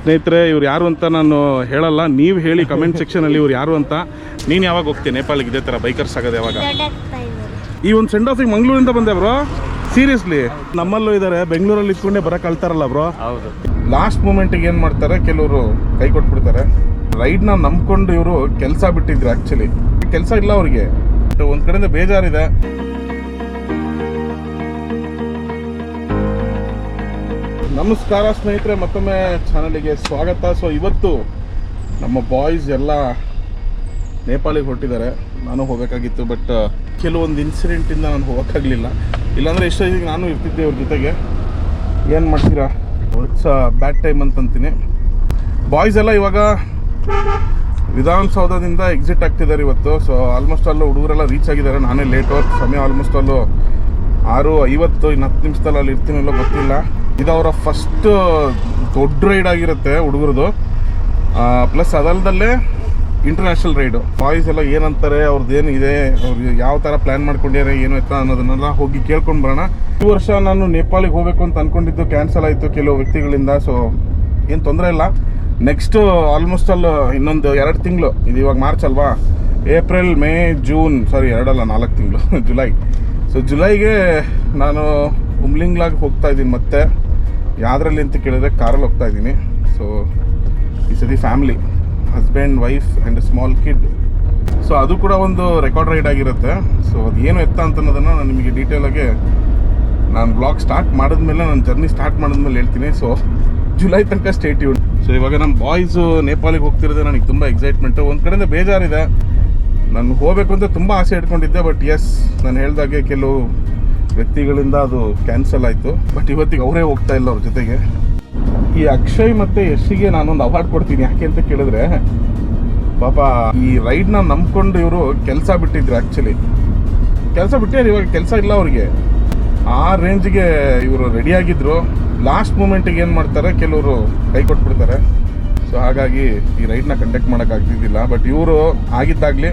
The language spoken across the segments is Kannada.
ಸ್ನೇಹಿತರೆ ಇವ್ರು ಯಾರು ಅಂತ ನಾನು ಹೇಳಲ್ಲ. ನೀವು ಹೇಳಿ ಕಮೆಂಟ್ ಸೆಕ್ಷನಲ್ಲಿ ಇವ್ರು ಯಾರು ಅಂತ. ನೀನು ಯಾವಾಗ ಹೋಗ್ತೀನಿ ನೇಪಾಳಿಗೆ? ಇದೇ ಥರ ಬೈಕರ್ಸ್ ಆಗೋದು ಯಾವಾಗ? ಈ ಒಂದು ಸೆಂಡ್ ಆಫಿಗೆ ಮಂಗಳೂರಿಂದ ಬಂದೆ ಬ್ರೋ. ಸೀರಿಯಸ್ಲಿ ನಮ್ಮಲ್ಲೂ ಇದ್ದಾರೆ ಬೆಂಗಳೂರಲ್ಲಿ ಇಟ್ಕೊಂಡೆ ಬರಕ್ಕೆ ಅಳ್ತಾರಲ್ಲ ಬ್ರೋ. ಹೌದು. ಲಾಸ್ಟ್ ಮೂಮೆಂಟಿಗೆ ಏನು ಮಾಡ್ತಾರೆ? ಕೆಲವರು ಕೈ ಕೊಟ್ಬಿಡ್ತಾರೆ. ರೈಡ್ನ ನಂಬ್ಕೊಂಡು ಇವರು ಕೆಲಸ ಬಿಟ್ಟಿದ್ರು ಆ್ಯಕ್ಚುಲಿ ಕೆಲಸ ಇಲ್ಲ ಅವ್ರಿಗೆ. ಒಂದು ಕಡೆಯಿಂದ ಬೇಜಾರಿದೆ. ನಮಸ್ಕಾರ ಸ್ನೇಹಿತರೆ, ಮತ್ತೊಮ್ಮೆ ಚಾನಲಿಗೆ ಸ್ವಾಗತ. ಸೊ ಇವತ್ತು ನಮ್ಮ ಬಾಯ್ಸ್ ಎಲ್ಲ ನೇಪಾಳಿಗೆ ಹೊರಟಿದ್ದಾರೆ. ನಾನು ಹೋಗಬೇಕಾಗಿತ್ತು ಬಟ್ ಕೆಲವೊಂದು ಇನ್ಸಿಡೆಂಟಿಂದ ನಾನು ಹೋಗೋಕ್ಕಾಗಲಿಲ್ಲ. ಇಲ್ಲಾಂದರೆ ಎಷ್ಟೊತ್ತಿಗೆ ನಾನು ಇರ್ತಿದ್ದೆ ಅವ್ರ ಜೊತೆಗೆ. ಏನು ಮಾಡ್ತೀರಾ? ಇಟ್ಸ್ ಬ್ಯಾಡ್ ಟೈಮ್ ಅಂತಂತೀನಿ. ಬಾಯ್ಸ್ ಎಲ್ಲ ಇವಾಗ ವಿಧಾನಸೌಧದಿಂದ ಎಕ್ಸಿಟ್ ಆಗ್ತಿದ್ದಾರೆ ಇವತ್ತು. ಸೊ ಆಲ್ಮೋಸ್ಟ್ ಅಲ್ಲೂ ಹುಡುಗರೆಲ್ಲ ರೀಚ್ ಆಗಿದ್ದಾರೆ. ನಾನೇ ಲೇಟ್ ಸಮಯ ಆಲ್ಮೋಸ್ಟ್ ಅಲ್ಲೂ ಆರು ಐವತ್ತು, ಇನ್ನು ಹತ್ತು ನಿಮಿಷದಲ್ಲಿ ಅಲ್ಲಿ ಇರ್ತೀನಲ್ಲೋ ಗೊತ್ತಿಲ್ಲ. ಇದು ಅವರ ಫಸ್ಟ್ ದೊಡ್ಡ ರೈಡ್ ಆಗಿರುತ್ತೆ ಹುಡುಗರದು. ಪ್ಲಸ್ ಅದಲ್ದಲ್ಲೇ ಇಂಟರ್ನ್ಯಾಷನಲ್ ರೈಡು ಬಾಯ್ಸ್ ಎಲ್ಲ ಏನಂತಾರೆ ಅವ್ರದ್ದು ಏನು ಇದೆ, ಅವ್ರು ಯಾವ ಥರ ಪ್ಲ್ಯಾನ್ ಮಾಡ್ಕೊಂಡಿದ್ದಾರೆ ಏನು ಎತ್ತ ಅನ್ನೋದನ್ನೆಲ್ಲ ಹೋಗಿ ಕೇಳ್ಕೊಂಡು ಬರೋಣ. ಈ ವರ್ಷ ನಾನು ನೇಪಾಳಿಗೆ ಹೋಗಬೇಕು ಅಂತ ಅಂದ್ಕೊಂಡಿದ್ದು ಕ್ಯಾನ್ಸಲ್ ಆಯಿತು ಕೆಲವು ವ್ಯಕ್ತಿಗಳಿಂದ ಸೊ ಏನು ತೊಂದರೆ ಇಲ್ಲ. ನೆಕ್ಸ್ಟು ಆಲ್ಮೋಸ್ಟ್ ಅಲ್ಲ ಇನ್ನೊಂದು ಎರಡು ತಿಂಗಳು, ಇದು ಇವಾಗ ಮಾರ್ಚ್ ಅಲ್ವಾ? ಏಪ್ರಿಲ್ ಮೇ ಜೂನ್ ಸಾರಿ ಎರಡಲ್ಲ, ನಾಲ್ಕು ತಿಂಗಳು ಜುಲೈ ಸೊ ಜುಲೈಗೆ ನಾನು ಉಮ್ಲಿಂಗ್ಲಾಗ್ ಹೋಗ್ತಾ ಇದ್ದೀನಿ ಮತ್ತೆ. ಯಾವುದ್ರಲ್ಲಿ ಅಂತ ಕೇಳಿದ್ರೆ ಕಾರಲ್ಲಿ ಹೋಗ್ತಾ ಇದ್ದೀನಿ. ಸೊ ಈ the family husband wife and small kid so ಅದು ಕೂಡ ಒಂದು ರೆಕಾರ್ಡ್ ರೈಡ್ ಆಗಿರುತ್ತೆ. ಸೊ ಅದು ಏನು ಎತ್ತ ಅಂತ ಅನ್ನೋದನ್ನು ನಾನು ನಿಮಗೆ ಡೀಟೇಲಾಗಿ ನಾನು ಬ್ಲಾಗ್ ಸ್ಟಾರ್ಟ್ ಮಾಡಿದ್ಮೇಲೆ ನಾನು ಜರ್ನಿ ಸ್ಟಾರ್ಟ್ ಮಾಡಿದ್ಮೇಲೆ ಹೇಳ್ತೀನಿ. ಸೊ ಜುಲೈ ತನಕ ಸ್ಟೇಟ್ ಯೂನ್ ಸೊ ಇವಾಗ ನಮ್ಮ ಬಾಯ್ಸು ನೇಪಾಳಿಗೆ ಹೋಗ್ತಿರೋದೇ ನನಗೆ ತುಂಬ ಎಕ್ಸೈಟ್ಮೆಂಟು ಒಂದು ಕಡೆಯಿಂದ ಬೇಜಾರಿದೆ. ನಾನು ಹೋಗಬೇಕು ಅಂತ ತುಂಬ ಆಸೆ ಇಟ್ಕೊಂಡಿದ್ದೆ ಬಟ್ ಎಸ್ ನಾನು ಹೇಳ್ದಾಗೆ ಕೆಲವು ವ್ಯಕ್ತಿಗಳಿಂದ ಅದು ಕ್ಯಾನ್ಸಲ್ ಆಯಿತು. ಬಟ್ ಇವತ್ತಿಗೆ ಅವರೇ ಹೋಗ್ತಾ ಇಲ್ಲ ಅವ್ರ ಜೊತೆಗೆ. ಈ ಅಕ್ಷಯ್ ಮತ್ತು ಯಶಿಗೆ ನಾನೊಂದು ಅವಾರ್ಡ್ ಕೊಡ್ತೀನಿ. ಯಾಕೆ ಅಂತ ಕೇಳಿದ್ರೆ, ಪಾಪ ಈ ರೈಡ್ನ ನಂಬ್ಕೊಂಡು ಇವರು ಕೆಲಸ ಬಿಟ್ಟಿದ್ರು ಆ್ಯಕ್ಚುಲಿ ಕೆಲಸ ಬಿಟ್ಟಿದ್ದಾರೆ ಇವಾಗ ಕೆಲಸ ಇಲ್ಲ ಅವ್ರಿಗೆ. ಆ ರೇಂಜ್ಗೆ ಇವರು ರೆಡಿಯಾಗಿದ್ದರು ಲಾಸ್ಟ್ ಮೂಮೆಂಟಿಗೆ ಏನು ಮಾಡ್ತಾರೆ, ಕೆಲವರು ಕೈ ಕೊಟ್ಬಿಡ್ತಾರೆ. ಸೊ ಹಾಗಾಗಿ ಈ ರೈಡ್ನ ಕಂಡಕ್ಟ್ ಮಾಡೋಕ್ಕಾಗ್ತಿದ್ದಿಲ್ಲ ಬಟ್ ಇವರು ಆಗಿದ್ದಾಗಲಿ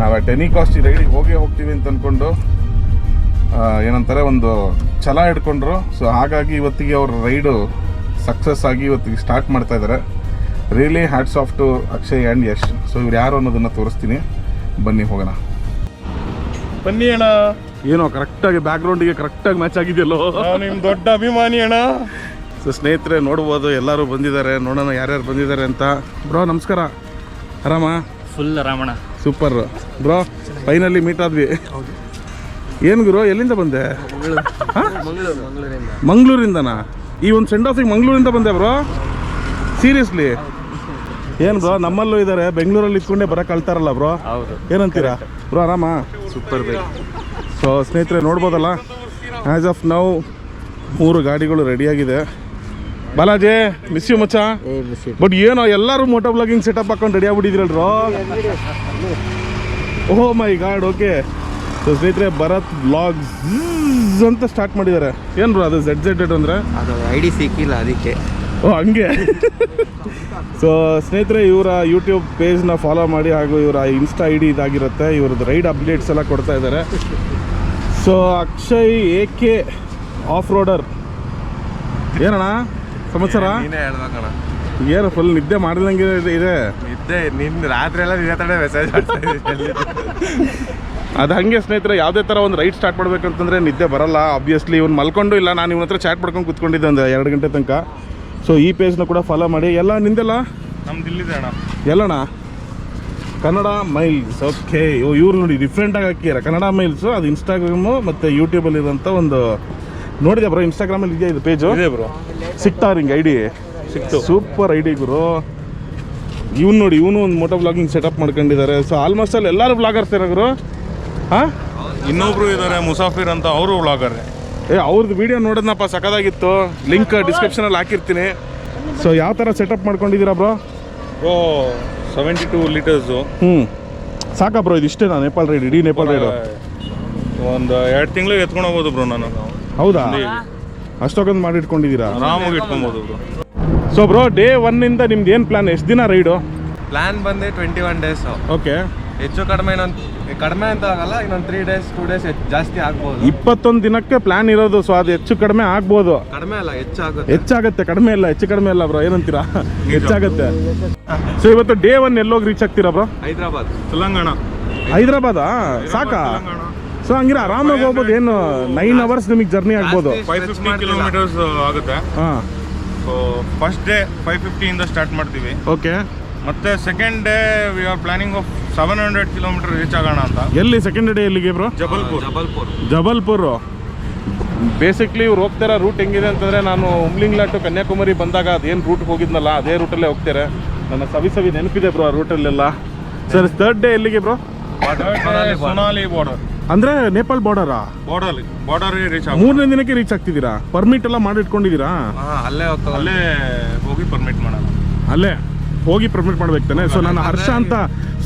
ನಾವು ಟೆನಿ ಕಾಸ್ಟ್ ಈ ರೈಡಿಗೆ ಹೋಗೇ ಹೋಗ್ತೀವಿ ಅಂತ ಅಂದ್ಕೊಂಡು ಏನಂತಾರೆ ಒಂದು ಛಲ ಹಿಡ್ಕೊಂಡ್ರು. ಸೊ ಹಾಗಾಗಿ ಇವತ್ತಿಗೆ ಅವ್ರ ರೈಡು ಸಕ್ಸಸ್ ಆಗಿ ಇವತ್ತಿಗೆ ಸ್ಟಾರ್ಟ್ ಮಾಡ್ತಾ ಇದ್ದಾರೆ really hats off to Akshay and Yash so ಇವ್ರು ಯಾರು ಅನ್ನೋದನ್ನು ತೋರಿಸ್ತೀನಿ. ಬನ್ನಿ ಹೋಗೋಣ. ಬನ್ನಿ ಅಣ್ಣ. ಏನೋ ಕರೆಕ್ಟಾಗಿ ಬ್ಯಾಕ್ಗ್ರೌಂಡಿಗೆ ಕರೆಕ್ಟಾಗಿ ಮ್ಯಾಚ್ ಆಗಿದೆಯಲ್ಲೋ. ನಿಮ್ಮ ನಿಮ್ ದೊಡ್ಡ ಅಭಿಮಾನಿ ಅಣ್ಣ. ಸೊ ಸ್ನೇಹಿತರೆ ನೋಡ್ಬೋದು ಎಲ್ಲರೂ ಬಂದಿದ್ದಾರೆ. ನೋಡೋಣ ಯಾರ್ಯಾರು ಬಂದಿದ್ದಾರೆ ಅಂತ. ಬ್ರೋ ನಮಸ್ಕಾರ. ಆರಾಮ? Full Ramanna super bro finally meet ಆದ್ವಿ. ಏನು ಗುರು ಎಲ್ಲಿಂದ ಬಂದೆ? ಮಂಗಳೂರಿಂದನಾ? ಈ ಒಂದು ಸೆಂಡ್ ಆಫಿಗೆ ಮಂಗಳೂರಿಂದ ಬಂದೆ ಬ್ರೋ ಸೀರಿಯಸ್ಲಿ ಏನು ಬ್ರೋ ನಮ್ಮಲ್ಲೂ ಇದ್ದಾರೆ ಬೆಂಗಳೂರಲ್ಲಿ ಇದ್ಕೊಂಡೆ ಬರಕ್ಕೆ ಕಳ್ತಾರಲ್ಲ ಬ್ರೋ ಏನಂತೀರಾ? ಬ್ರೋ ಆರಾಮ? ಸೂಪರ್ ಬೈಕ್ ಸೊ ಸ್ನೇಹಿತರೆ ನೋಡ್ಬೋದಲ್ಲ? ಆ್ಯಸ್ ಆಫ್ ನೌ ಮೂರು ಗಾಡಿಗಳು ರೆಡಿಯಾಗಿದೆ ಬಾಲಾಜಿ ಮಿಸ್ ಯು ಮಚ್ಚ. ಬಟ್ ಏನೋ ಎಲ್ಲರೂ ಮೋಟೋ ಬ್ಲಾಗಿಂಗ್ ಸೆಟಪ್ ಹಾಕೊಂಡು ರೆಡಿ ಆಗ್ಬಿಟ್ಟಿದ್ರಲ್ರೋ? Oh my god okay so ಸ್ನೇಹಿತರೆ ಭರತ್ ಬ್ಲಾಗ್ಸ್ ಅಂತ ಸ್ಟಾರ್ಟ್ ಮಾಡಿದ್ದಾರೆ. ಏನು ಬ್ರೋ ಅದು ಝೆಡ್ ಝೆಡ್ ಅಂದರೆ? ಅದು ಐ ಡಿ ಸಿಕ್ಕಿಲ್ಲ ಅದಕ್ಕೆ. ಓ ಹಂಗೆ. ಸೊ ಸ್ನೇಹಿತರೆ ಇವರ ಯೂಟ್ಯೂಬ್ ಪೇಜ್ನ ಫಾಲೋ ಮಾಡಿ ಹಾಗೂ ಇವರ ಇನ್ಸ್ಟಾ ಐ ಡಿ ಇದಾಗಿರುತ್ತೆ. ಇವ್ರದ್ದು ರೈಡ್ ಅಪ್ಡೇಟ್ಸ್ ಎಲ್ಲ ಕೊಡ್ತಾ ಇದ್ದಾರೆ. So Akshay A K off roader ಏನಣ್ಣ? ಸಮಾಚಾರ? ಏನು ಫುಲ್ ನಿದ್ದೆ ಮಾಡಿದಂಗೆ ಇದೆ. ನಿದ್ದೆ ನಿನ್ನ ರಾತ್ರಿ ಎಲ್ಲ ನಿನ್ನ ತಡೆ ಮೆಸೇಜ್ ಅದು ಹಾಗೆ ಸ್ನೇಹಿತರೆ ಯಾವುದೇ ಥರ ಒಂದು ರೈಡ್ ಸ್ಟಾರ್ಟ್ ಮಾಡಬೇಕಂತಂದರೆ ನಿದ್ದೆ ಬರಲ್ಲ. ಆಬ್ವಿಯಸ್ಲಿ ಇವ್ನು ಮಲ್ಕೊಂಡು ಇಲ್ಲ ನಾನು ಇವನ ಹತ್ರ ಚಾಟ್ ಮಾಡ್ಕೊಂಡು ಕೂತ್ಕೊಂಡಿದ್ದೆ ಒಂದು ಎರಡು ಗಂಟೆ ತನಕ. ಸೊ ಈ ಪೇಜ್ನ ಕೂಡ ಫಾಲೋ ಮಾಡಿ. ಎಲ್ಲ ನಿಂದೆಲ್ಲ? ನಮ್ದು ಇಲ್ಲಿದೆ ಅಣ್ಣ. ಎಲ್ಲಣ್ಣ? ಕನ್ನಡ ಮೈಲ್ಸ್ ಓಕೆ ಇವ್ರು ನೋಡಿ ಡಿಫ್ರೆಂಟಾಗಿ ಹಾಕಿದ್ದಾರೆ ಕನ್ನಡ ಮೈಲ್ಸು ಅದು ಇನ್ಸ್ಟಾಗ್ರಾಮು ಮತ್ತು ಯೂಟ್ಯೂಬಲ್ಲಿ ಇರೋಂಥ ಒಂದು ನೋಡಿದೆ ಬ್ರೋ ಇನ್ಸ್ಟಾಗ್ರಾಮಲ್ಲಿ ಇದೆಯಾ ಇದು ಪೇಜು ಬ್ರೋ ಸಿಗ್ತಾ ಹಿಂಗೆ ಐ ಡಿ ಸಿಕ್ತು. ಸೂಪರ್ ಐ ಡಿ ಗುರು. ಇವ್ನು ನೋಡಿ ಇವನು ಒಂದು ಮೋಟೋ ಬ್ಲಾಗಿಂಗ್ ಸೆಟಪ್ ಮಾಡ್ಕೊಂಡಿದ್ದಾರೆ. ಸೊ ಆಲ್ಮೋಸ್ಟ್ ಅಲ್ಲಿ ಎಲ್ಲರೂ ಬ್ಲಾಗರ್ಸ್ ಇರೋರು ಗುರು. ಹಾಂ? ಇನ್ನೊಬ್ರು ಇದ್ದಾರೆ ಮುಸಾಫಿರ್ ಅಂತ ಅವರು ವ್ಲಾಗರ್ ಏ ಅವ್ರದ್ದು ವಿಡಿಯೋ ನೋಡೋದನ್ನಪ್ಪ ಸಕದಾಗಿತ್ತು ಲಿಂಕ್ ಡಿಸ್ಕ್ರಿಪ್ಷನಲ್ಲಿ ಹಾಕಿರ್ತೀನಿ. ಸೊ ಯಾವ ಥರ ಸೆಟಪ್ ಮಾಡ್ಕೊಂಡಿದ್ದೀರಾ bro oh seventy two litres ಹ್ಞೂ ಸಾಕಾ ಬ್ರೋ ಇದು ಇಷ್ಟೇ ನಾನು ನೇಪಾಳ ರೈಡ್ ಇಡೀ ನೇಪಾಳ ರೈಡು ಒಂದು ಎರಡು ತಿಂಗಳಿಗೆ ಎತ್ಕೊಂಡು ಹೋಗ್ಬೋದು ಬ್ರೋ ನಾನು. ಹೌದಾ? ಅಷ್ಟೊಂದು ಮಾಡಿ ಇಟ್ಕೊಂಡಿದ್ದೀರಾ ಆರಾಮಾಗಿ ಇಟ್ಕೊಬೋದು ಬ್ರೋ ಸೊ ಬ್ರೋ ಡೇ ಒನ್ನಿಂದ ನಿಮ್ದು ಏನು ಪ್ಲಾನ್ ಎಷ್ಟು ದಿನ ರೈಡು ಪ್ಲಾನ್ ಬಂದೆ ಟ್ವೆಂಟಿ ಒನ್ ಡೇಸ್ ಓಕೆ ಹೆಚ್ಚು ಕಡಿಮೆ ಇನ್ನೊಂದು ಕಡಿಮೆ ಅಂತ ಆಗಲ್ಲ ಇನ್ನೊಂದು ತ್ರೀ ಡೇಸ್ ಟೂ ಡೇಸ್ ಜಾಸ್ತಿ ಆಗ್ಬೋದು. ಇಪ್ಪತ್ತೊಂದು ದಿನಕ್ಕೆ ಪ್ಲಾನ್ ಇರೋದು ಸೊ ಅದು ಹೆಚ್ಚು ಕಡಿಮೆ ಆಗ್ಬೋದು. ಕಡಿಮೆ ಅಲ್ಲ ಹೆಚ್ಚಾಗುತ್ತೆ. ಹೆಚ್ಚಾಗತ್ತೆ ಕಡಿಮೆ ಇಲ್ಲ ಹೆಚ್ಚು ಕಡಿಮೆ ಇಲ್ಲ ಬ್ರೋ ಏನಂತೀರಾ? ಹೆಚ್ಚಾಗುತ್ತೆ. ಸೊ ಇವತ್ತು ಡೇ ಒನ್ ಎಲ್ಲೋಗಿ ರೀಚ್ ಆಗ್ತೀರಾ ಬ್ರೋ ಹೈದ್ರಾಬಾದ್. ತೆಲಂಗಾಣ. ಹೈದ್ರಾಬಾದಾ? ಸಾಕಾ? ಸೊ ಹಂಗಿರ ಆರಾಮಾಗಿ ಹೋಗ್ಬೋದು ಏನು ನೈನ್ ಅವರ್ಸ್ ನಿಮಗೆ ಜರ್ನಿ ಆಗ್ಬೋದು. ಫೈವ್ ಫಿಫ್ಟಿ ಕಿಲೋಮೀಟರ್ಸ್ ಆಗುತ್ತೆ. ಹಾಂ. ಸೊ ಫಸ್ಟ್ ಡೇ ಫೈವ್ ಫಿಫ್ಟಿಯಿಂದ ಸ್ಟಾರ್ಟ್ ಮಾಡ್ತೀವಿ. ಓಕೆ ಮತ್ತೆ second day we are planning of seven hundred kilometre reach ಆಗೋಣ ಅಂತ. ಎಲ್ಲಿ ಸೆಕೆಂಡ್ ಡೇ ಎಲ್ಲಿಗೆ ಬ್ರೋ ಜಬಲ್ಪುರ್. ಜಬಲ್ಪುರ್. ಜಬಲ್ಪುರ್. ಬೇಸಿಕ್ಲಿ ಇವ್ರು ಹೋಗ್ತಾರ ರೂಟ್ ಹೆಂಗಿದೆ ಅಂತಂದ್ರೆ ನಾನು ಉಮ್ಲಿಂಗ್ಲಾ ಟು ಕನ್ಯಾಕುಮಾರಿ ಬಂದಾಗ ಅದೇನು ರೂಟ್ ಹೋಗಿದ್ನಲ್ಲ ಅದೇ ರೂಟಲ್ಲೇ ಹೋಗ್ತಾರೆ? ನನ್ನ ಸವಿ ಸವಿ ನೆನಪಿದೆ ಬ್ರೋ ಆ ರೂಟಲ್ಲೆಲ್ಲ ಸರ್ ಥರ್ಡ್ ಡೇ ಎಲ್ಲಿಗೆ ಬ್ರೋ ಸೊನಾಲಿ ಬಾರ್ಡರ್ ಅಂದ್ರೆ ನೇಪಾಳ ಬಾರ್ಡರಾ ಬಾರ್ಡರ್ ಬಾರ್ಡರ್ ರೀಚ್ ಆಗ ಮೂರನೇ ದಿನಕ್ಕೆ ರೀಚ್ ಆಗ್ತಿದ್ದೀರಾ? ಪರ್ಮಿಟ್ ಎಲ್ಲ ಮಾಡಿಟ್ಕೊಂಡಿದ್ದೀರಾ? ಹಾ ಅಲ್ಲೇ ಅಲ್ಲೇ ಹೋಗಿ ಪರ್ಮಿಟ್ ಮಾಡೋಣ. ಅಲ್ಲೇ? ಹೋಗಿ ಪ್ರಮೋಟ್ ಮಾಡ್ಬೇಕು ತಾನೆ. ಸೊ ನಾನು ಹರ್ಷ ಅಂತ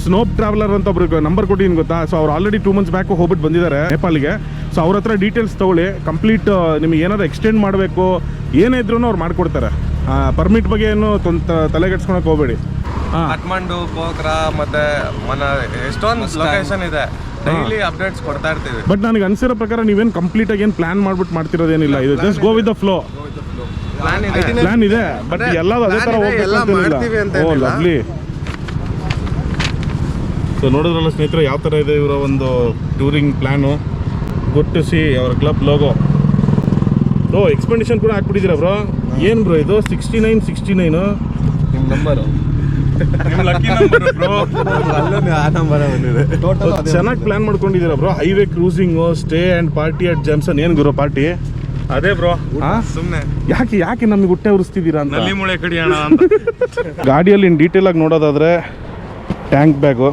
ಸ್ನೋಪ್ ಟ್ರಾವೆಲರ್ ಅಂತ ಒಬ್ರಿಗೆ ನಂಬರ್ ಕೊಟ್ಟಿದ್ದೀನಿ ಗೊತ್ತಾ? ಸೊ ಅವ್ರು ಆಲ್ರೆಡಿ ಟೂ ಮಂತ್ಸ್ ಬ್ಯಾಕ್ ಹೋಗ್ಬಿಟ್ಟು ಬಂದಿದ್ದಾರೆ ನೇಪಾಳಿಗೆ. ಸೊ ಅವ್ರ ಹತ್ರ ಡೀಟೇಲ್ಸ್ ತಗೊಳ್ಳಿ. ಕಂಪ್ಲೀಟ್ ನಿಮಗೆ ಏನಾದ್ರು ಎಕ್ಸ್ಟೆಂಡ್ ಮಾಡಬೇಕು ಏನೇ ಇದ್ರೂ ಅವ್ರು ಮಾಡ್ಕೊಡ್ತಾರೆ. ಪರ್ಮಿಟ್ ಬಗ್ಗೆ ಏನು ತೊಂತ- ತಲೆಗೆಡ್ಸ್ಕೊಳಕ್ ಹೋಗಬೇಡಿ. ಹಾಂ. ಕಠ್ಮಂಡು ಪೋಖ್ರಾ ಮತ್ತೆ ಮನ ಎಷ್ಟೊಂದು ಲೊಕೇಶನ್ ಇದೆ. ಡೈಲಿ ಅಪ್ಡೇಟ್ಸ್ ಕೊಡ್ತಾ ಇರ್ತೀವಿ. ಬಟ್ ನನಗೆ ಅನ್ಸಿರೋ ಪ್ರಕಾರ ನೀವೇನು ಕಂಪ್ಲೀಟ್ ಆಗಿ ಏನು ಪ್ಲಾನ್ ಮಾಡ್ಬಿಟ್ಟು ಮಾಡ್ತಿರೋದೇನಿಲ್ಲ. ಇದು just go with the flow plan ಇದೆ. ಬಟ್ ಎಲ್ಲ ಅದೇ ತರ ಹೋಗ್ಬೇಕು ಅಂತ ಲವ್ಲಿ ಸೊ ನೋಡಿದ್ರಲ್ಲ ಸ್ನೇಹಿತರೆ ಯಾವ ಥರ ಇದೆ ಇವರ ಒಂದು touring plan good to see ಅವರ ಕ್ಲಬ್ ಲೋಗೋ ಓ ಎಕ್ಸ್ಪೆಂಡಿಷನ್ ಕೂಡ ಹಾಕ್ಬಿಟ್ಟಿದ್ದೀರಾ ಬ್ರೋ ಏನು ಬ್ರೋ ಇದು? ಸಿಕ್ಸ್ಟಿ ನೈನ್ ಸಿಕ್ಸ್ಟಿ ನೈನು ನಿಮ್ಮ ನಂಬರು ನಿಮ್ಮ ಲಕ್ಕಿ ನಂಬರ್ ಬ್ರೋ ಅಲ್ಲೂ ಆ ನಂಬರ್ ಬಂದಿದೆ. ಚೆನ್ನಾಗಿ ಪ್ಲ್ಯಾನ್ ಮಾಡ್ಕೊಂಡಿದ್ದೀರಾ bro highway cruising stay and party at Jameson ಏನು ಗುರು ಪಾರ್ಟಿ ಅದೇ ಬ್ರೋ. ಸುಮ್ನೆ. ಸುಮ್ಮನೆ ಯಾಕೆ ಯಾಕೆ ನಮಗೆ ಹುಟ್ಟೆ ಉರಿಸ್ತಿದ್ದೀರಾ ಅಂತ? ನಲ್ಲಿ ಮುಳೆ ಕಡಿಯೋಣ ಅಂತ. ಗಾಡಿಯಲ್ಲಿ ಡೀಟೇಲ್ ಆಗಿ ನೋಡೋದಾದ್ರೆ ಟ್ಯಾಂಕ್ ಬ್ಯಾಗು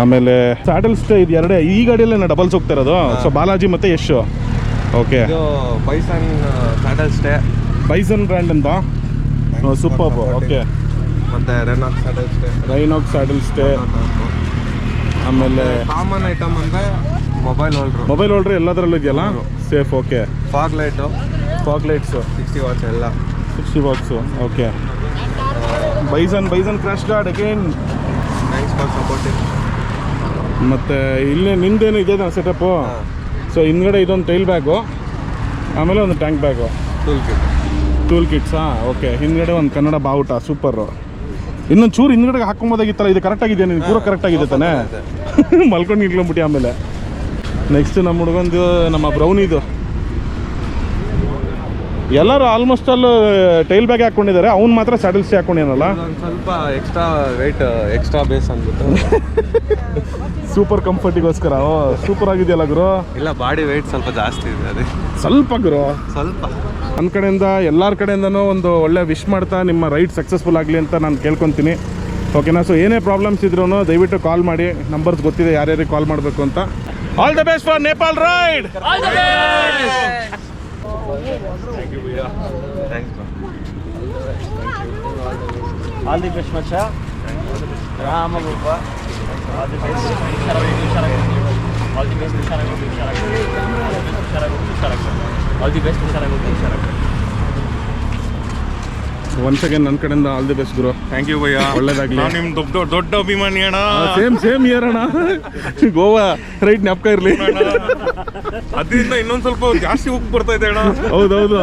ಆಮೇಲೆ ಸ್ಯಾಡಲ್ ಸ್ಟೇ ಇದು ಎರಡೇ. ಈ ಗಾಡಿಯಲ್ಲೇ ನಾ ಡಬಲ್ಸ್ ಹೋಗ್ತಾ ಇರೋದು. ಸೊ ಬಾಲಾಜಿ ಮತ್ತೆ ಯಶ್. ಓಕೆ ಇದು Bison saddle stay Bison brand ಅಂತ? ಸೂಪರ್ ಓಕೆ ಮತ್ತೆ Rynox saddle stay Rynox saddle stay ಆಮೇಲೆ ಕಾಮನ್ ಐಟಮ್ ಅಂದ್ರೆ ಮೊಬೈಲ್ ಹೋಲ್ಡ್ರು ಮೊಬೈಲ್ ಹೋಲ್ಡ್ರ್ ಎಲ್ಲದರಲ್ಲೂ ಇದೆಯಲ್ಲ? Safe okay fog light fog lights sixty watch ಎಲ್ಲ. Sixty box okay Bison Bison crash guard again thanks for supporting ಮತ್ತು ಇಲ್ಲೇ ನಿಮ್ದೇನು ಇದೆ ಸೆಟಪ್ಪು ಸೊ ಹಿಂದ್ಗಡೆ ಇದೊಂದು ಟೈಲ್ ಬ್ಯಾಗು ಆಮೇಲೆ ಒಂದು tank bag tool kit tool ಕಿಟ್ಸಾ okay ಹಿಂದ್ಗಡೆ ಒಂದು ಕನ್ನಡ ಬಾವುಟ ಸೂಪರು ಇನ್ನೊಂದು ಚೂರು ಹಿಂದ್ಗಡೆ ಹಾಕೊಂಬೋದಾಗಿತ್ತಲ್ಲ ಇದು ಕರೆಕ್ಟಾಗಿದೆಯಾ ನೀನು ಪೂರ ಕರೆಕ್ಟಾಗಿದೆ ತಾನೆ? ತಾನೇ ಮಲ್ಕೊಂಡು ನಿಂತ್ಕೊಂಬಿಟ್ಟು ಆಮೇಲೆ. ನೆಕ್ಸ್ಟ್ ನಮ್ಮ ಹುಡುಗಂದು ನಮ್ಮ ಬ್ರೌನಿದು ಎಲ್ಲರೂ ಆಲ್ಮೋಸ್ಟ್ ಅಲ್ಲಿ ಟೈಲ್ ಬ್ಯಾಗ್ ಹಾಕೊಂಡಿದ್ದಾರೆ. ಅವ್ನು ಮಾತ್ರ ಸ್ಯಾಡಲ್ಸ್ ಹಾಕೊಂಡಿದ್ದಾನಲ್ಲ. ಸ್ವಲ್ಪ ಎಕ್ಸ್ಟ್ರಾ ವೆಯ್ಟ್ ಎಕ್ಸ್ಟ್ರಾ ಬೇಸ್ ಅಂದ್ಬಿಟ್ಟು. ಸೂಪರ್ ಕಂಫರ್ಟಿಗೋಸ್ಕರ ಸೂಪರ್ ಆಗಿದೆಯಲ್ಲ ಗುರು? ಇಲ್ಲ ಬಾಡಿ ವೆಯ್ಟ್ ಸ್ವಲ್ಪ ಜಾಸ್ತಿ ಇದೆ ಅದೇ. ಸ್ವಲ್ಪ ಗುರು? ಸ್ವಲ್ಪ. ನನ್ನ ಕಡೆಯಿಂದ ಎಲ್ಲರ ಕಡೆಯಿಂದನೂ ಒಂದು ಒಳ್ಳೆ ವಿಶ್ ಮಾಡ್ತಾ ನಿಮ್ಮ ರೈಡ್ ಸಕ್ಸಸ್ಫುಲ್ ಆಗಲಿ ಅಂತ ನಾನು ಕೇಳ್ಕೊತೀನಿ. ಓಕೆನಾ ಸೊ ಏನೇ ಪ್ರಾಬ್ಲಮ್ಸ್ ಇದ್ರೂ ದಯವಿಟ್ಟು ಕಾಲ್ ಮಾಡಿ. ನಂಬರ್ಸ್ ಗೊತ್ತಿದೆ ಯಾರ್ಯಾರಿಗೆ ಕಾಲ್ ಮಾಡಬೇಕು ಅಂತ. All the best for Nepal ride. All the best. Thank you, Bhaiya. Thanks, man. All the best, Macha. Rama Baba. All the best. All the best, All the best, All the best, once again ನನ್ನ ಕಡೆಯಿಂದ ಆಲ್ ದಿ ಬೆಸ್ಟ್ ಗುರು. ಥ್ಯಾಂಕ್ ಯು ಭಯ್ಯ. ಒಳ್ಳೇದಾಗ್ಲಿ. ನಾನು ನಿಮ್ಮ ದೊಡ್ಡ ದೊಡ್ಡ ಅಭಿಮಾನಿ ಅಣ್ಣ. ಸೇಮ್ ಸೇಮ್ ಇಯರ್ ಅಣ್ಣ. ಗೋವಾ ರೈಟ್ ಜ್ಞಾಪಕ ಇರಲಿ. ಅದರಿಂದ ಇನ್ನೊಂದು ಸ್ವಲ್ಪ ಜಾಸ್ತಿ ಉಪ್ಪು ಬರ್ತಾ ಇದೆ ಅಣ್ಣ. ಹೌದೌದು.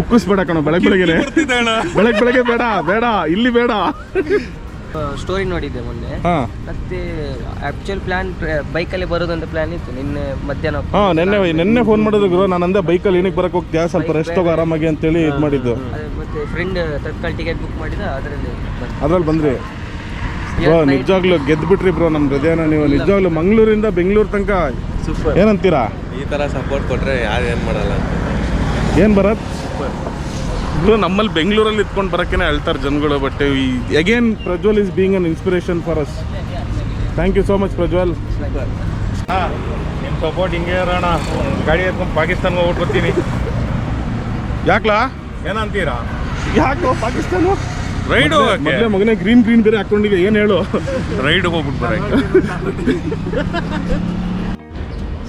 ಉಕ್ಕಿಸ್ಬೇಡ ಕಣ ಬೆಳಗ್ಗೆ ಬೆಳಗ್ಗೆ ಬರ್ತಿದೆ ಅಣ್ಣ. ಬೆಳಗ್ಗೆ ಬೆಳಗ್ಗೆ ಬೇಡ ಬೇಡ ಇಲ್ಲಿ ಬೇಡ. ಸ್ಟೋರಿ ನೋಡಿದ್ದೆ ಮೊನ್ನೆ. ಹಾಂ. ಮತ್ತೆ ಆಕ್ಚುಯಲ್ ಪ್ಲಾನ್ ಬೈಕಲ್ಲಿ ಬರೋದಂತ ಪ್ಲಾನ್ ಇತ್ತು ನಿನ್ನೆ ಮಧ್ಯಾಹ್ನ ಹಾಂ ನೆನ್ನೆ ನೆನ್ನೆ ಫೋನ್ ಮಾಡಿದ್ರು ಗುರು. ನಾನು ಅಂದೆ ಬೈಕಲ್ಲಿ ಏನಕ್ಕೆ ಬರಕ್ಕೆ ಹೋಗ್ತೀಯಾ? ಸ್ವಲ್ಪ ರೆಸ್ಟ್ ಹೋಗಿ ಆರಾಮಾಗಿ ಅಂತೇಳಿ ಇದು ಮಾಡಿದ್ದು. ಅದೇ ಮತ್ತೆ ಫ್ರೆಂಡ್ ತತ್ಕಾಲ್ ಟಿಕೆಟ್ ಬುಕ್ ಮಾಡಿದ ಅದರಲ್ಲಿ ಅದ್ರಲ್ಲಿ ಬಂದ್ರಿ? ಬ್ರೋ ನಿಜವಾಗ್ಲೂ ಗೆದ್ಬಿಟ್ರಿ ಬ್ರೋ ನಮ್ಮ ಹೃದಯನ ನೀವು. ನಿಜವಾಗ್ಲೂ ಮಂಗಳೂರಿಂದ ಬೆಂಗಳೂರು ತನಕ ಸೂಪರ್ ಏನಂತೀರಾ? ಈ ತರ ಸಪೋರ್ಟ್ ಕೊಟ್ರೆ ಯಾರು ಏನು ಮಾಡಲ್ಲ ಅಂತ. ಏನು ಬರತ್ ಬ್ರೋ ನಮ್ಮಲ್ಲಿ ಬೆಂಗಳೂರಲ್ಲಿ ಇತ್ಕೊಂಡು ಬರೋಕ್ಕೇನೆ ಹೇಳ್ತಾರೆ ಜನಗಳು but again Prajwal is being an inspiration for us thank you so much Prajwal. ನಿಮ್ಮ ಸಪೋರ್ಟ್ ಹಿಂಗೆ ಇರೋಣ. ಗಾಡಿ ಎತ್ಕೊಂಡು ಪಾಕಿಸ್ತಾನ್ಗೆ ಹೋಗ್ಬಿಟ್ಟು ಬರ್ತೀನಿ ಯಾಕ್ಲಾ? ಏನಂತೀರಾ? ಯಾಕೆ ಪಾಕಿಸ್ತಾನ? ರೈಡ್ ಮೊದಲೇ ಮಗನೇ ಗ್ರೀನ್ ಗ್ರೀನ್ ಬೇರೆ ಹಾಕೊಂಡಿದ್ದೆ ಏನು ಹೇಳು? ರೈಡ್ ಹೋಗ್ಬಿಟ್ಟು ಬರಕ್ಕೆ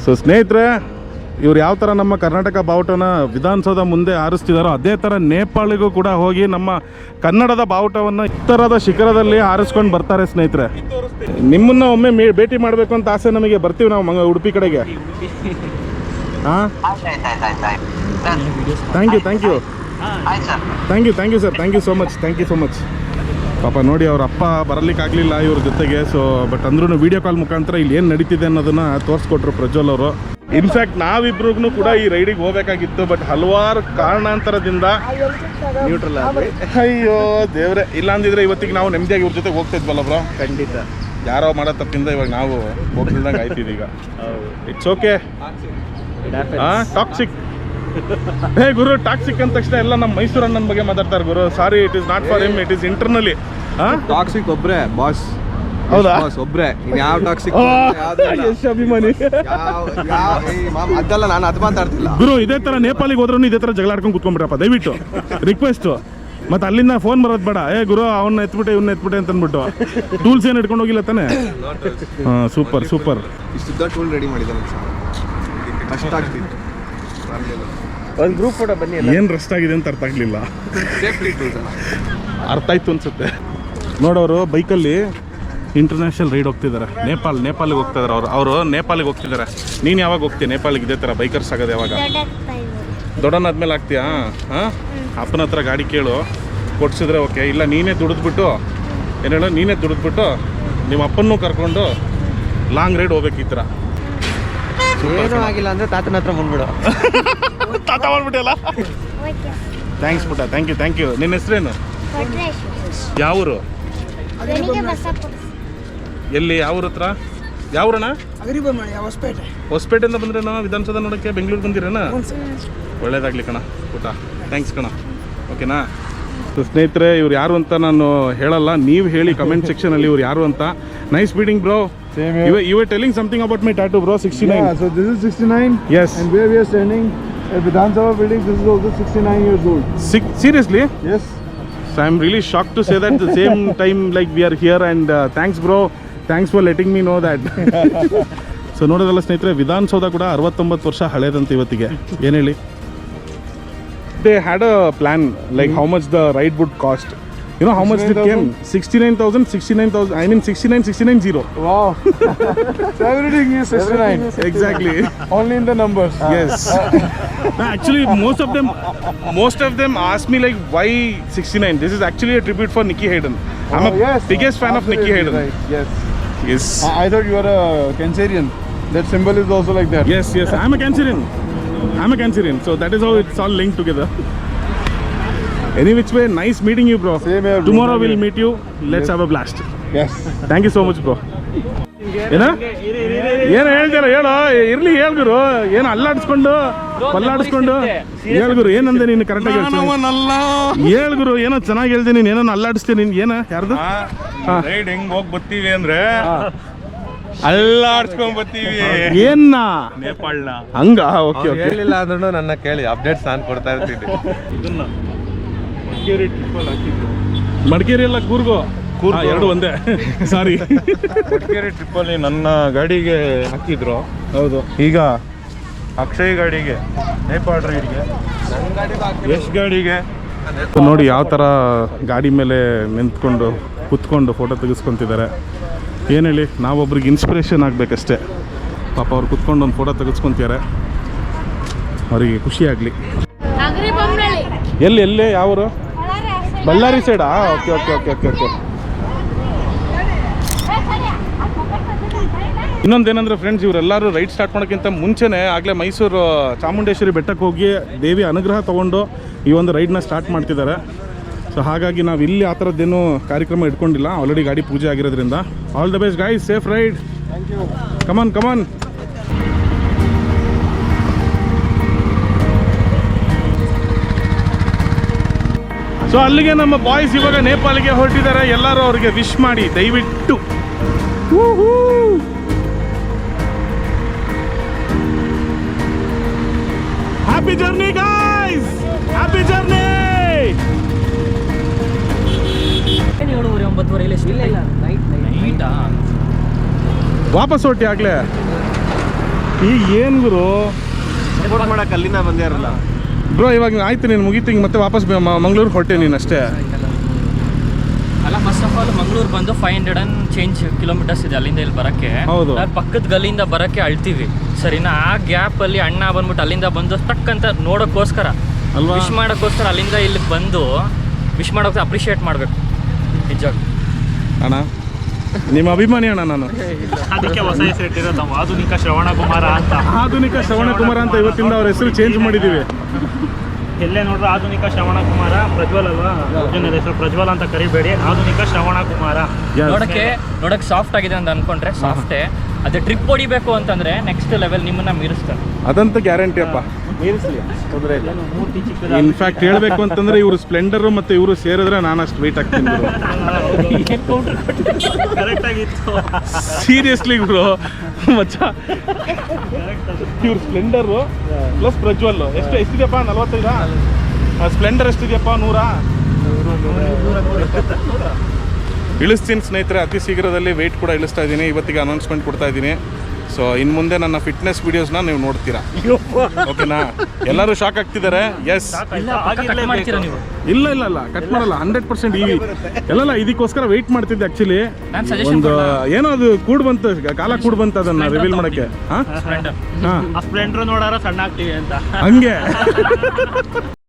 ಸೊ ಸ್ನೇಹಿತರೆ ಇವ್ರು ಯಾವ ಥರ ನಮ್ಮ ಕರ್ನಾಟಕ ಬಾವುಟನ ವಿಧಾನಸೌಧ ಮುಂದೆ ಹಾರಿಸ್ತಿದಾರೋ ಅದೇ ಥರ ನೇಪಾಳಿಗೂ ಕೂಡ ಹೋಗಿ ನಮ್ಮ ಕನ್ನಡದ ಬಾವುಟವನ್ನು ಇತರದ ಶಿಖರದಲ್ಲಿ ಹಾರಿಸ್ಕೊಂಡು ಬರ್ತಾರೆ ಸ್ನೇಹಿತರೆ. ನಿಮ್ಮನ್ನ ಒಮ್ಮೆ ಮೇ ಭೇಟಿ ಮಾಡಬೇಕು ಅಂತ ಆಸೆ ನಮಗೆ. ಬರ್ತೀವಿ ನಾವು ಮಂಗ ಉಡುಪಿ ಕಡೆಗೆ. ಹಾಂ thank you thank you thank you thank you sir thank you so much thank you so much ಪಾಪ ನೋಡಿ ಅವ್ರ ಅಪ್ಪ ಬರಲಿಕ್ಕಾಗಲಿಲ್ಲ ಇವ್ರ ಜೊತೆಗೆ ಸೊ ಬಟ್ ಅಂದ್ರೂ ವೀಡಿಯೋ ಕಾಲ್ ಮುಖಾಂತರ ಇಲ್ಲಿ ಏನು ನಡೀತಿದೆ ಅನ್ನೋದನ್ನು ತೋರಿಸ್ಕೊಟ್ರು ಪ್ರಜ್ವಲ್ ಅವರು. ಇನ್ಫ್ಯಾಕ್ಟ್ ನಾವಿಬ್ರಿಗೂ ಕೂಡ ಈ ರೈಡಿಗೆ ಹೋಗ್ಬೇಕಾಗಿತ್ತು ಬಟ್ ಹಲವಾರು ಕಾರಣಾಂತರದಿಂದ ನ್ಯೂಟ್ರಲ್ ಅಯ್ಯೋ ದೇವ್ರೆ. ಇಲ್ಲ ಅಂದಿದ್ರೆ ಇವತ್ತಿಗೆ ನಾವು ನೆಮ್ಮದಿಯಾಗಿ ಇವ್ರ ಜೊತೆ ಹೋಗ್ತಿದ್ವಲ್ಲ ಬ್ರೋ? ಖಂಡಿತ. ಯಾರೋ ಮಾಡೋ ತಪ್ಪಿಂದ ಇವಾಗ ನಾವು ಹೋಗ್ತಿದ್ದಂಗೆ ಆಯ್ತಿದ್ ಈಗ ಇಟ್ಸ್ ಓಕೆ ಟಾಕ್ಸಿಕ್ ಹೇ ಗುರು ಟಾಕ್ಸಿಕ್ ಅಂದ ತಕ್ಷಣ ಎಲ್ಲ ನಮ್ಮ ಮೈಸೂರು ಅಣ್ಣನ ಬಗ್ಗೆ ಮಾತಾಡ್ತಾರೆ ಗುರು. Sorry it is not for him it is internally toxic ಒಬ್ರೆ boss ಹೌದಾ? ಒಬ್ರೆ ಯಾವ ಟಾಕ್ಸಿಕ್ ಎಷ್ಟು ಅಭಿಮಾನಿ. ಅದಲ್ಲ ನಾನು ಅದು ಮಾತಾಡ್ತಿಲ್ಲ. ಗುರು ಇದೇ ತರ ನೇಪಾಳಿಗೆ ಹೋದ್ರೂ ಇದೇ ತರ ಜಗಳ ಆಡ್ಕೊಂಡು ಕುತ್ಕೊಂಡ್ಬಿಟ್ರಪ್ಪ ದಯವಿಟ್ಟು. ರಿಕ್ವೆಸ್ಟ್ ಮತ್ತೆ ಅಲ್ಲಿಂದ ಫೋನ್ ಬರೋದು ಬೇಡ. ಏ ಗುರು ಅವನ್ನ ಎತ್ಬಿಟ್ಟೆ ಇವ್ನ ಎತ್ಬಿಟ್ಟೆ ಅಂತ ಅಂದ್ಬಿಟ್ಟು ಟೂಲ್ಸ್ ಏನು ಇಟ್ಕೊಂಡು ಹೋಗಿಲ್ಲ ತಾನೆ? ಹಾಂ ಸೂಪರ್ ಸೂಪರ್ ಇಷ್ಟು ಟೂಲ್ ರೆಡಿ ಮಾಡಿದ್ದಾನೆ ಕಷ್ಟ ಆಗ್ತಿತ್ತು. ಒಂದು ಗ್ರೂಪ್ ಫೋಟೋ ಬನ್ನಿ ಏನು ರಸ್ಟ್ ಆಗಿದೆ ಅಂತ ಅರ್ಥ ಆಗಲಿಲ್ಲ. ಅರ್ಥ ಆಯ್ತು ಅನ್ಸುತ್ತೆ. ನೋಡೋರು ಬೈಕಲ್ಲಿ ಇಂಟರ್ನ್ಯಾಷನಲ್ ರೈಡ್ ಹೋಗ್ತಿದ್ದಾರೆ ನೇಪಾಲ್ ನೇಪಾಳಿಗೆ ಹೋಗ್ತಿದ್ದಾರೆ ಅವರು. ಅವರು ನೇಪಾಲಿಗೆ ಹೋಗ್ತಿದ್ದಾರೆ ನೀನು ಯಾವಾಗ ಹೋಗ್ತೀಯ? ನೇಪಾಲಿಗೆ ಇದೇ ಥರ ಬೈಕರ್ಸ್ ಆಗೋದು ಯಾವಾಗ? ದೊಡ್ಡನಾದ್ಮೇಲೆ ಆಗ್ತೀಯಾ? ಹಾಂ? ಅಪ್ಪನ ಹತ್ರ ಗಾಡಿ ಕೇಳು. ಕೊಡ್ಸಿದ್ರೆ ಓಕೆ. ಇಲ್ಲ ನೀನೇ ದುಡಿದ್ಬಿಟ್ಟು. ಏನು ಹೇಳೋ? ನೀನೇ ದುಡಿದ್ಬಿಟ್ಟು ನಿಮ್ಮ ಅಪ್ಪನೂ ಕರ್ಕೊಂಡು ಲಾಂಗ್ ರೈಡ್ ಹೋಗ್ಬೇಕು ಈ ಥರ ಏನೂ ಆಗಿಲ್ಲ ಅಂದ್ರೆ ತಾತನ ಹತ್ರ ಬಂದ್ಬಿಡು. ತಾತ ಬಂದ್ಬಿಟ್ಟಲ್ಲ ಥ್ಯಾಂಕ್ಸ್ ಪುಟ್ಟ. ಥ್ಯಾಂಕ್ ಯು ಥ್ಯಾಂಕ್ ಯು ನಿನ್ನ ಹೆಸ್ರೇನು? ಯಾವ ಊರು ಎಲ್ಲಿ? ಯಾವ ಊರ ಹತ್ರ ಯಾವ ಊರಣ್ಣ ಹೊಸಪೇಟೆಯಿಂದ ಬಂದ್ರೇನ? ವಿಧಾನಸೌಧ ನೋಡೋಕ್ಕೆ ಬೆಂಗಳೂರು ಬಂದಿರೇನ? ಒಳ್ಳೇದಾಗ್ಲಿ ಕಣ ಊಟ. ಥ್ಯಾಂಕ್ಸ್ ಕಣ. ಓಕೆನಾ ಸೊ ಸ್ನೇಹಿತರೆ ಇವ್ರು ಯಾರು ಅಂತ ನಾನು ಹೇಳಲ್ಲ. ನೀವು ಹೇಳಿ ಕಮೆಂಟ್ ಸೆಕ್ಷನಲ್ಲಿ ಇವ್ರು ಯಾರು ಅಂತ. Nice beading bro you are telling something about my tattoo bro sixty nine Yeah, so this is 69 yes and where we are standing at Vidhan Sabha building, this is also 69 years old. Sick seriously Yes. So I'm really shocked to say that the same time like we are here and uh, thanks bro. Thanks for letting me know that so ನೋಡೋದಲ್ಲ ಸ್ನೇಹಿತರೆ ವಿಧಾನಸೌಧ ಕೂಡ ಅರವತ್ತೊಂಬತ್ತು ವರ್ಷ ಹಳೇದಂತ ಇವತ್ತಿಗೆ. ಏನು ಹೇಳಿ? They had a plan like how much the ride would cost you know how much did it sixty nine thousand sixty nine thousand I mean sixty nine sixty nine zero exactly only in the number yes actually most of them most of them ask me like why sixty nine this is actually a tribute for Nicky Hayden I am biggest fan of Nicky Hayden yes Yes. I, I thought you were a Cancerian. That symbol is also like that. Yes, yes. I'm a Cancerian. I'm a Cancerian. So that is how it's all linked together. Any which way, nice meeting you, bro. Same here. Tomorrow we'll meet you. Let's yes. have a blast. Yes. Thank you so much, bro. ಏನ? ಏನು ಹೇಳ್ತೀರ? ಹೇಳು ಇರ್ಲಿ ಹೇಳ್ಗುರು ಏನು ಅಲ್ಲಾಡಿಸ್ಕೊಂಡು ಪಲ್ಲಾಡಿಸ್ಕೊಂಡು. ಹೇಳ್ಗುರು ಏನಂದೆ ನೀನು ಕರೆಕ್ಟಾಗಿ ಹೇಳ್ಗುರು ಏನೋ ಚೆನ್ನಾಗಿ ಹೇಳ್ದೆ ನೀನು ಏನೋ ಅಲ್ಲಾಡಿಸ್ತೀನಿ ನೀನು ಏನ ಯಾರ್ದು? ಹಾ. ರೈಡ್ ಹೆಂಗ್ ಹೋಗಿ ಬರ್ತೀವಿ ಅಂದ್ರೆ ಅಲ್ಲಾಡ್ಸ್ಕೊಂಡ್ ಬರ್ತೀವಿ. ಏನ್ನ ನೇಪಾಳ್ನ. ಹಂಗ? Okay okay. ಹೇಳಿಲ್ಲ ಅಂದ್ರೂ ನನ್ನ ಕೇಳಿ ಅಪ್ಡೇಟ್ಸ್ ನಾನು ಕೊಡ್ತಾ ಇರ್ತೀನಿ. ಇದನ್ನ ಮಡಿಕೇರಿ ಎಲ್ಲ ಕೂರ್ಗೋ. ಎರಡು ಒಂದೇ. ಸಾರಿ ಮಡಿಕೇರಿ ಟ್ರಿಪ್ಪಲ್ಲಿ ನನ್ನ ಗಾಡಿಗೆ ಹಾಕಿದ್ರು. ಹೌದು. ಈಗ ಅಕ್ಷಯ್ ಗಾಡಿಗೆ ನೇಪಾಳ ರೈಡ್ಗೆ ಯಶ್ ಗಾಡಿಗೆ. ನೋಡಿ ಯಾವ ಥರ ಗಾಡಿ ಮೇಲೆ ನಿಂತ್ಕೊಂಡು ಕುತ್ಕೊಂಡು ಫೋಟೋ ತೆಗೆಸ್ಕೊತಿದ್ದಾರೆ. ಏನು ಹೇಳಿ ನಾವೊಬ್ರಿಗೆ ಇನ್ಸ್ಪಿರೇಷನ್ ಆಗಬೇಕಷ್ಟೇ. ಪಾಪ ಅವ್ರು ಕುತ್ಕೊಂಡು ಒಂದು ಫೋಟೋ ತೆಗೆಸ್ಕೊತಿದ್ದಾರೆ. ಅವರಿಗೆ ಖುಷಿಯಾಗಲಿ ಆಗಲಿ. ನಗರಿ ಬೊಮ್ಮನಳ್ಳಿ ಎಲ್ಲಿ ಎಲ್ಲೇ ಯಾವರು Ballari ಸೈಡಾ. Okay okay okay okay okay. ಇನ್ನೊಂದೇನಂದ್ರೆ friends ಇವರೆಲ್ಲರೂ ರೈಡ್ ಸ್ಟಾರ್ಟ್ ಮಾಡೋಕ್ಕಿಂತ ಮುಂಚೆನೇ ಆಗಲೇ ಮೈಸೂರು ಚಾಮುಂಡೇಶ್ವರಿ ಬೆಟ್ಟಕ್ಕೆ ಹೋಗಿ ದೇವಿ ಅನುಗ್ರಹ ತೊಗೊಂಡು ಈ ಒಂದು ರೈಡ್ನ ಸ್ಟಾರ್ಟ್ ಮಾಡ್ತಿದ್ದಾರೆ. ಸೊ ಹಾಗಾಗಿ ನಾವು ಇಲ್ಲಿ ಆ ಥರದ್ದೇನು ಕಾರ್ಯಕ್ರಮ ಇಟ್ಕೊಂಡಿಲ್ಲ. ಆಲ್ರೆಡಿ ಗಾಡಿ ಪೂಜೆ ಆಗಿರೋದ್ರಿಂದ. All the best guys safe ride come on come on so ಅಲ್ಲಿಗೆ ನಮ್ಮ ಬಾಯ್ಸ್ ಇವಾಗ ನೇಪಾಳಿಗೆ ಹೊರಟಿದ್ದಾರೆ. ಎಲ್ಲರೂ ಅವರಿಗೆ ವಿಶ್ ಮಾಡಿ ದಯವಿಟ್ಟು. Happy journey, guys! Happy journey! ಏಳುವರೆ ಒಂಬತ್ತುವರೆ ಇಲ್ಲ ಇಲ್ಲ ನೈಟ್ ನೈಟ್ ನೈಟಾ ವಾಪಸ್ ಹೊಟ್ಟಿ ಆಗ್ಲೇ? ಈಗ ಏನು ಗುರು? ಸಪೋರ್ಟ್ ಮಾಡಕ್ಕೆ ಅಲ್ಲಿಂದ ಬಂದಿರಲ್ಲ ಬ್ರೋ ಇವಾಗ ಆಯ್ತು ನೀನು ಮುಗೀತು ಹಿಂಗೆ ಮತ್ತೆ ವಾಪಸ್ ಮಂಗಳೂರು ಹೊರಟೆ ನೀನು ಅಷ್ಟೇ. ಅಲ್ಲ ಫಸ್ಟ್ ಆಫ್ ಆಲ್ ಮಂಗಳೂರು ಬಂದು five hundred and change kilometres ಇದೆ ಅಲ್ಲಿಂದ ಇಲ್ಲಿ ಬರಕ್ಕೆ. ಹೌದು. ಪಕ್ಕದ ಗಲ್ಲಿಂದ ಬರಕ್ಕೆ ಅಳ್ತೀವಿ. ಸರಿನಾ ಆ ಗ್ಯಾಪಲ್ಲಿ ಅಣ್ಣ ಬಂದ್ಬಿಟ್ಟು ಅಲ್ಲಿಂದ ಬಂದು ತಕ್ಕಂತ ಅಂತ ನೋಡೋಕ್ಕೋಸ್ಕರ ಅಲ್ವಾ? ವಿಶ್ ಮಾಡೋಕ್ಕೋಸ್ಕರ ಅಲ್ಲಿಂದ ಇಲ್ಲಿ ಬಂದು ವಿಶ್ ಮಾಡೋಕೆ ಅಪ್ರಿಷಿಯೇಟ್ ಮಾಡಬೇಕು. ನಿಜ ಅಣ್ಣ ನಿಮ್ಮ ಅಭಿಮಾನಿ ಅಣ್ಣ ನಾನು. ಅದಕ್ಕೆ ಹೊಸ ಹೆಸರು ಇಟ್ಟಿರೋದು ನಾವು. ಆಧುನಿಕ ಶ್ರವಣ ಕುಮಾರ ಅಂತ. ಆಧುನಿಕ ಶ್ರವಣ ಕುಮಾರ ಅಂತ ಇವತ್ತಿಂದ ಅವ್ರ ಹೆಸರು ಚೇಂಜ್ ಮಾಡಿದ್ದೀವಿ ಎಲ್ಲೇ ನೋಡ್ರೆ ಆಧುನಿಕ ಶ್ರವಣ ಕುಮಾರ ಪ್ರಜ್ವಲ್ ಅಲ್ವಾ? ಅರ್ಜುನ ಹೆಸರು ಪ್ರಜ್ವಲ್ ಅಂತ ಕರಿಬೇಡಿ. ಆಧುನಿಕ ಶ್ರವಣ ಕುಮಾರ. ನೋಡಕ್ಕೆ ನೋಡಕ್ಕೆ ಸಾಫ್ಟ್ ಆಗಿದೆ ಅಂತ ಅನ್ಕೊಂಡ್ರೆ ಸಾಫ್ಟೇ ಅದೇ ಟ್ರಿಪ್ ಹೊಡಿಬೇಕು ಅಂತಂದ್ರೆ ನೆಕ್ಸ್ಟ್ ಲೆವೆಲ್ ನಿಮ್ಮನ್ನ ಮೀರಿಸ್ತಾರೆ. ಅದಂತೂ ಗ್ಯಾರಂಟಿ ಅಪ್ಪ. ಮೂರ್ತಿ ಚಿಕ್ಕದ ಇನ್ಫ್ಯಾಕ್ಟ್ ಹೇಳ್ಬೇಕು ಅಂತಂದ್ರೆ ಇವರು ಸ್ಪ್ಲೆಂಡರ್ ಮತ್ತೆ ಇವರು ಸೇರಿದ್ರೆ ನಾನು ಅಷ್ಟು ವೇಟ್ ಆಗ್ತೀನಿ ಸೀರಿಯಸ್ಲಿ ಇವರು ಮಚ್ಚ. ಇವ್ರು ಸ್ಪ್ಲೆಂಡರ್ ಪ್ಲಸ್ ಪ್ರಜ್ವಲ್. ಎಷ್ಟು ಎಷ್ಟಿದೆಯಪ್ಪ? ನಲ್ವತ್ತೈದ? ಸ್ಪ್ಲೆಂಡರ್ ಎಷ್ಟಿದೆಯಪ್ಪ? ನೂರಾ? ಇಳಿಸ್ತೀನಿ ಸ್ನೇಹಿತರೆ ಅತಿ ಶೀಘ್ರದಲ್ಲಿ ವೆಯ್ಟ್ ಕೂಡ ಇಳಿಸ್ತಾ ಇದ್ದೀನಿ. ಇವತ್ತಿಗೆ ಅನೌನ್ಸ್ಮೆಂಟ್ ಕೊಡ್ತಾ ಇದ್ದೀನಿ. ಸೊ ಇನ್ನು ಮುಂದೆ ನನ್ನ ಫಿಟ್ನೆಸ್ ವಿಡಿಯೋಸ್ನ ನೀವು ನೋಡ್ತೀರಾ? ಓಕೆನಾ ಎಲ್ಲರೂ ಶಾಕ್ ಆಗ್ತಿದ್ದಾರೆ? ಎಸ್ ಇಲ್ಲ ಇಲ್ಲ ಇಲ್ಲ. ಕಟ್ ಮಾಡಲ್ಲ. ಹಂಡ್ರೆಡ್ ಪರ್ಸೆಂಟ್ ಈ ಎಲ್ಲ ಇದಕ್ಕೋಸ್ಕರ ವೆಯ್ಟ್ ಮಾಡ್ತಿದ್ದೆ ಆ್ಯಕ್ಚುಲಿ ಒಂದು ಏನೋ ಅದು ಕೂಡ್ ಬಂತು ಕಾಲ ಕೂಡ್ ಬಂತು ಅದನ್ನ ರಿವೀಲ್ ಮಾಡಕ್ಕೆ. ಹಾಂ? ಹಾಂ. ಹಂಗೆ.